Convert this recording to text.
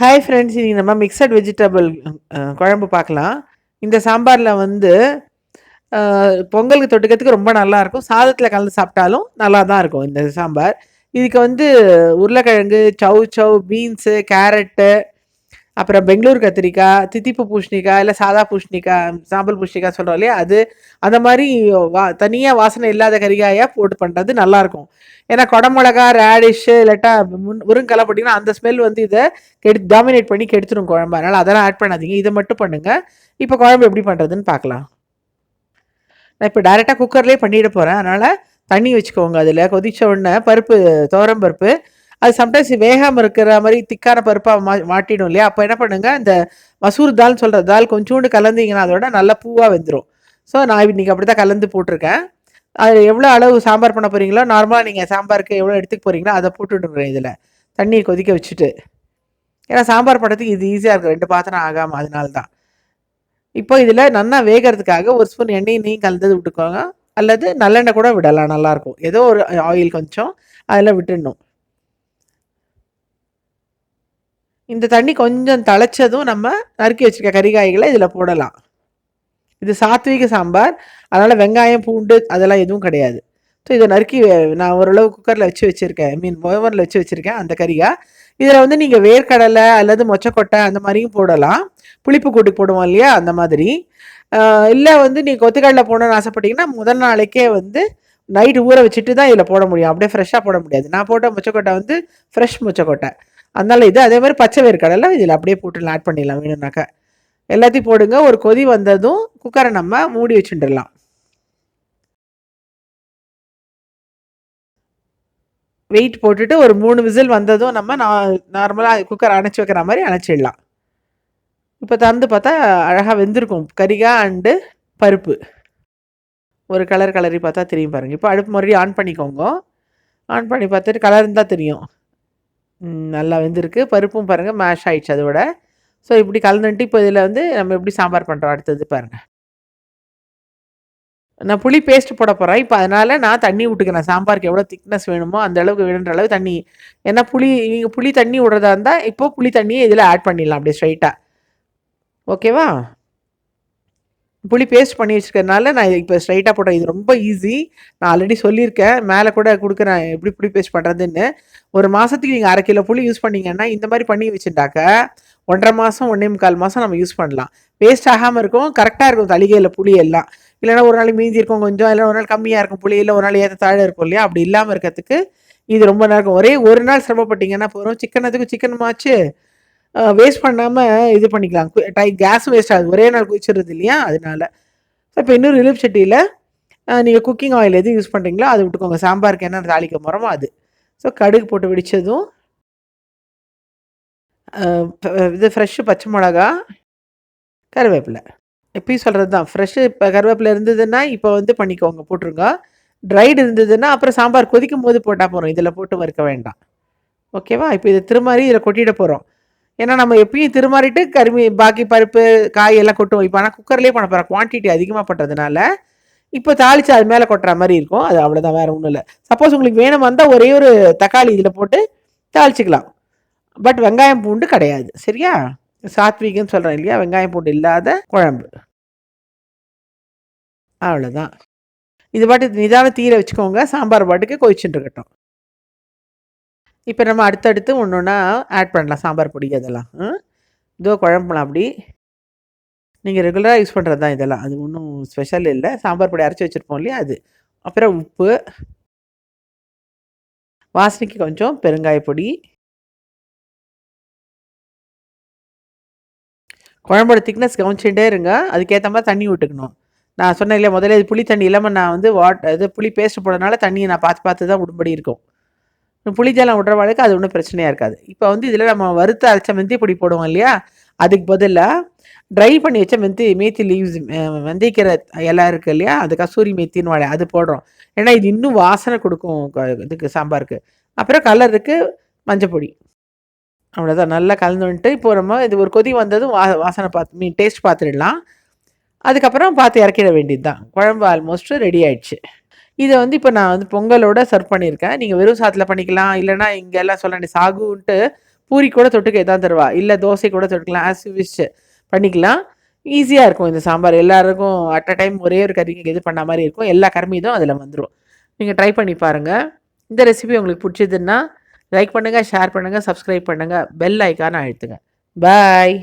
Hi friends நீங்கள் நம்ம mixed vegetable குழம்பு பார்க்கலாம். இந்த சாம்பாரில் வந்து பொங்கலுக்கு தொட்டுக்கிறதுக்கு ரொம்ப நல்லாயிருக்கும் சாதத்தில் கலந்து சாப்பிட்டாலும் நல்லா தான் இருக்கும் இந்த சாம்பார். இதுக்கு வந்து உருளைக்கிழங்கு சௌ சௌ பீன்ஸு கேரட்டு அப்புறம் பெங்களூர் கத்திரிக்காய் தித்திப்பு பூஷ்ணிக்காய் இல்லை சாதா பூஷணிக்காய் சாம்பல் பூசணிக்காய் சொல்கிறோம் இல்லையா? அது அந்த மாதிரி வா தனியாக வாசனை இல்லாத கறிகாயாக போட்டு பண்ணுறது நல்லாயிருக்கும். ஏன்னா குடமிளகா ரேடிஷ்ஷு இல்லாட்டா முன் முருங்கலை போட்டிங்கன்னா அந்த ஸ்மெல் வந்து இதை கெடு டாமினேட் பண்ணி கெடுத்துடும் குழம்பு. அதனால் அதெல்லாம் ஆட் பண்ணாதீங்க. இதை மட்டும் பண்ணுங்கள் இப்போ குழம்பு எப்படி பண்ணுறதுன்னு பார்க்கலாம். நான் இப்போ டேரெக்டாக குக்கர்லேயே பண்ணிட போகிறேன் அதனால் தண்ணி வச்சுக்கோங்க அதில். கொதிச்ச உடனே பருப்பு துவரம் பருப்பு அது சம்டைம்ஸ் வேகாமல் இருக்கிற மாதிரி திக்கான பருப்பாக மா மாட்டிடும் இல்லையா? அப்போ என்ன பண்ணுங்கள் இந்த மசூர் தால்னு சொல்கிற தால் கொஞ்சோண்டு கலந்தீங்கன்னா அதோட நல்லா பூவாக வெந்துடும் ஸோ நான் இன்றைக்கி அப்படி தான் கலந்து போட்டிருக்கேன். அது எவ்வளோ அளவு சாம்பார் பண்ண போகிறீங்களோ நார்மலாக நீங்கள் சாம்பாருக்கு எவ்வளோ எடுத்துக்க போகிறீங்களோ அதை போட்டுவிடுங்க இதில். தண்ணியை கொதிக்க வச்சுட்டு. ஏன்னா சாம்பார் பண்ணுறதுக்கு இது ஈஸியாக இருக்கும். ரெண்டு பாத்திரம் ஆகாமல் அதனால தான் இப்போ இதில் நல்லா வேகிறதுக்காக ஒரு ஸ்பூன் எண்ணெயை நீங்கள் கலந்தது விட்டுக்கோங்க. அல்லது நல்லெண்ணெய் கூட விடலாம். நல்லாயிருக்கும் ஏதோ ஒரு ஆயில் கொஞ்சம் அதில் விட்டுடணும். இந்த தண்ணி கொஞ்சம் தழைச்சதும் நம்ம நறுக்கி வச்சுருக்க கறிகாய்களை இதில் போடலாம். இது சாத்விக சாம்பார். அதனால் வெங்காயம் பூண்டு அதெல்லாம் எதுவும் கிடையாது. ஸோ இதை நறுக்கி நான் ஓரளவு குக்கரில் வச்சு வச்சுருக்கேன். மீன் ஓவனில் வச்சு வச்சுருக்கேன் அந்த கறியாக இதில் வந்து நீங்கள் வேர்க்கடலை அல்லது மொச்சக்கொட்டை அந்த மாதிரியும் போடலாம். புளிப்பு கூட்டி போடுவோம் இல்லையா? அந்த மாதிரி. இல்லை வந்து நீங்கள் கொத்துக்கடலை போடணும்னு ஆசைப்பட்டீங்கன்னா முதல் நாளைக்கே வந்து நைட்டு ஊற வச்சுட்டு தான் இதில் போட முடியும். அப்படியே ஃப்ரெஷ்ஷாக போட முடியாது. நான் போட்ட மொச்சக்கொட்டை வந்து ஃப்ரெஷ் மொச்சக்கொட்டை. அதனால இது அதே மாதிரி பச்சை வேர்க்கடலை இதில் அப்படியே போட்டு ஆட் பண்ணிடலாம் வேணும்னாக்கா. எல்லாத்தையும் போடுங்க. ஒரு கொதி வந்ததும் குக்கரை நம்ம மூடி வச்சுட்டுடலாம். வெயிட் போட்டுட்டு ஒரு மூணு விசில் வந்ததும் நம்ம நார்மலாக குக்கர் அணைச்சி வைக்கிற மாதிரி அணைச்சிடலாம். இப்போ திறந்து பார்த்தா அழகாக வெந்திருக்கும். கறிகாய் அண்டு பருப்பு. ஒரு கலர் கலரி பார்த்தா தெரியும் பாருங்கள் இப்போ அடுப்பு மறுபடியும் ஆன் பண்ணிக்கோங்க. ஆன் பண்ணி பார்த்துட்டு கலர் இருந்தால் தெரியும். நல்லா வெந்திருக்கு. பருப்பும் பாருங்கள் மேஷ் ஆயிடுச்சு அதோட. ஸோ இப்படி கலந்துட்டு இப்போ இதில் வந்து நம்ம எப்படி சாம்பார் பண்ணுறோம் அடுத்தது பாருங்கள் நான் புளி பேஸ்ட் போட போகிறேன் இப்போ அதனால் நான் தண்ணி விட்டுக்கிறேன் சாம்பாருக்கு எவ்வளோ திக்னஸ் வேணுமோ அந்த அளவுக்கு வேணுன்ற அளவு தண்ணி. ஏன்னா புளி நீங்கள் புளி தண்ணி விடுறதா இருந்தால் இப்போ புளி தண்ணியை இதில் ஆட் பண்ணிடலாம் அப்படியே ஸ்ட்ரைட்டாக ஓகேவா புளி பேஸ்ட் பண்ணி வச்சுக்கிறதுனால நான் இப்போ ஸ்ட்ரைட்டாக போட்டேன். இது ரொம்ப ஈஸி நான் ஆல்ரெடி சொல்லியிருக்கேன். மேலே கூட கொடுக்குறேன் எப்படி புளி பேஸ்ட் பண்ணுறதுன்னு ஒரு மாதத்துக்கு நீங்கள் அரை கிலோ புளி யூஸ் பண்ணீங்கன்னா இந்த மாதிரி பண்ணி வச்சுட்டாக்க ஒன்றரை மாதம் ஒன்றே முக்கால் மாதம் நம்ம யூஸ் பண்ணலாம். வேஸ்ட் ஆகாமல் இருக்கும். கரெக்டாக இருக்கும் தளிகையில் புளி எல்லாம். இல்லைன்னா ஒரு நாள் மீதி இருக்கும் கொஞ்சம் இல்லை ஒரு நாள் கம்மியாக இருக்கும் புளி இல்லை ஒரு நாள் ஏற்ற தாழ இருக்கும் இல்லையா? அப்படி இல்லாமல் இருக்கிறதுக்கு இது ரொம்ப நல்லா இருக்கும். ஒரே ஒரு நாள் சிரமப்பட்டீங்கன்னா போகிறோம் சிக்கனத்துக்கு சிக்கனுமாச்சு. வேஸ்ட் பண்ணாமல் இது பண்ணிக்கலாம். டை கேஸும் வேஸ்ட் ஆகுது. ஒரே நாள் குதிச்சிடுறது இல்லையா? அதனால. இப்போ இன்னொரு இலிப் சட்டியில் நீங்கள் குக்கிங் ஆயில் எது யூஸ் பண்ணுறீங்களோ அதை விட்டுக்கோங்க. சாம்பாருக்கு என்ன தாளிக்க போகிறோமோ அது. ஸோ கடுகு போட்டு வெடித்ததும் இது ஃப்ரெஷ்ஷு பச்சை மிளகா கருவேப்பிலை. எப்பயும் சொல்கிறது தான் ஃப்ரெஷ்ஷு இப்போ கருவேப்பிலை இருந்ததுன்னா இப்போ வந்து பண்ணிக்கோங்க. போட்டுருங்க. ட்ரைடு இருந்ததுன்னா அப்புறம் சாம்பார் கொதிக்கும் போது போட்டால் போகிறோம் இதில் போட்டு வறுக்க வேண்டாம். ஓகேவா இப்போ இதை திருமாறி இதில் கொட்டிட போகிறோம் ஏன்னா நம்ம எப்பயும் திருமாறிட்டு கருமி பாக்கி பருப்பு காய் எல்லாம் கொட்டும் இப்போ ஆனால் குக்கர்லேயே பண்ண போகிற குவான்டிட்டி அதிகமாக பண்ணுறதுனால இப்போ தாளித்து அது மேலே கொட்டுற மாதிரி இருக்கும். அது அவ்வளோதான் வேறு ஒன்றும் இல்லை. சப்போஸ் உங்களுக்கு வேணும் வந்தால் ஒரே ஒரு தக்காளி இதில் போட்டு தாளிச்சிக்கலாம். பட் வெங்காயம் பூண்டு கிடையாது. சரியா? சாத்விகன்னு சொல்கிறேன் இல்லையா? வெங்காயம் பூண்டு இல்லாத குழம்பு. அவ்வளோதான் இது பாட்டு நிதான தீர வச்சுக்கோங்க. சாம்பார் பாட்டுக்கு கொதிச்சுட்டு இருக்கட்டும். இப்போ நம்ம அடுத்தடுத்து ஒன்று ஒன்றா ஆட் பண்ணலாம். சாம்பார் பொடி அதெல்லாம். இதோ குழம்புலாம் அப்படி. நீங்கள் ரெகுலராக யூஸ் பண்ணுறது தான் இதெல்லாம். அது ஒன்றும் ஸ்பெஷல் இல்லை. சாம்பார் பொடி அரைச்சி வச்சுருப்போம் இல்லையா அது. அப்புறம் உப்பு. வாசனைக்கு கொஞ்சம் பெருங்காய பொடி. குழம்போட திக்னஸ் கவனிச்சுட்டே இருங்க. அதுக்கேற்ற மாதிரி தண்ணி விட்டுக்கணும் நான் சொன்னேன் இல்லையா முதல்ல இது புளி தண்ணி இல்லாமல் நான் வந்து வாட் இது புளி பேஸ்ட் போடுறதுனால தண்ணியை நான் பார்த்து பார்த்து தான் விடும்படி இருக்கும். புளி ஜலம் விடுற வழக்கு அது ஒன்றும் பிரச்சனையாக இருக்காது. இப்போ வந்து இதில் நம்ம வறுத்து அரைச்ச மெந்தி பொடி போடுவோம் இல்லையா? அதுக்கு பதிலாக ட்ரை பண்ணி வச்ச மெந்தி மேத்தி லீவ்ஸ் வெந்தயக்கிற இலை இருக்கு இல்லையா? அது கசூரி மேத்தின்னு வாழை அது போடுறோம். ஏன்னா இது இன்னும் வாசனை கொடுக்கும் இதுக்கு சாம்பாருக்கு. அப்புறம் கலருக்கு மஞ்சள் பொடி. அவ்வளோதான் நல்லா கலந்து வந்துட்டு இப்போ நம்ம இது ஒரு கொதி வந்ததும் வா வாசனை பார்த்து மீன் டேஸ்ட் பார்த்துடலாம் அதுக்கப்புறம் பார்த்து இறக்கிட வேண்டியது தான் குழம்பு ஆல்மோஸ்ட்டு ரெடி ஆயிடுச்சு. இதை வந்து இப்போ நான் வந்து பொங்கலோட சர்வ் பண்ணியிருக்கேன். நீங்கள் வெறும் சாத்தில் பண்ணிக்கலாம். இல்லைன்னா இங்கே எல்லாம் சொல்கிறேன் சாகுன்ட்டு பூரி கூட தொட்டுக்க எதாவது தருவா. இல்லை தோசை கூட தொட்டுக்கலாம். ஆஸ் விஷ் பண்ணிக்கலாம். ஈஸியாக இருக்கும் இந்த சாம்பார். எல்லாருக்கும் அட் அ டைம் ஒரே ஒரு கறிக்கு இது பண்ண மாதிரி இருக்கும். எல்லா கருமீதும் அதில் வந்துடும் நீங்கள் ட்ரை பண்ணி பாருங்கள் இந்த ரெசிபி உங்களுக்கு பிடிச்சதுன்னா லைக் பண்ணுங்கள் ஷேர் பண்ணுங்கள் சப்ஸ்கிரைப் பண்ணுங்கள் பெல் ஐக்கான அழுத்துங்க. பாய்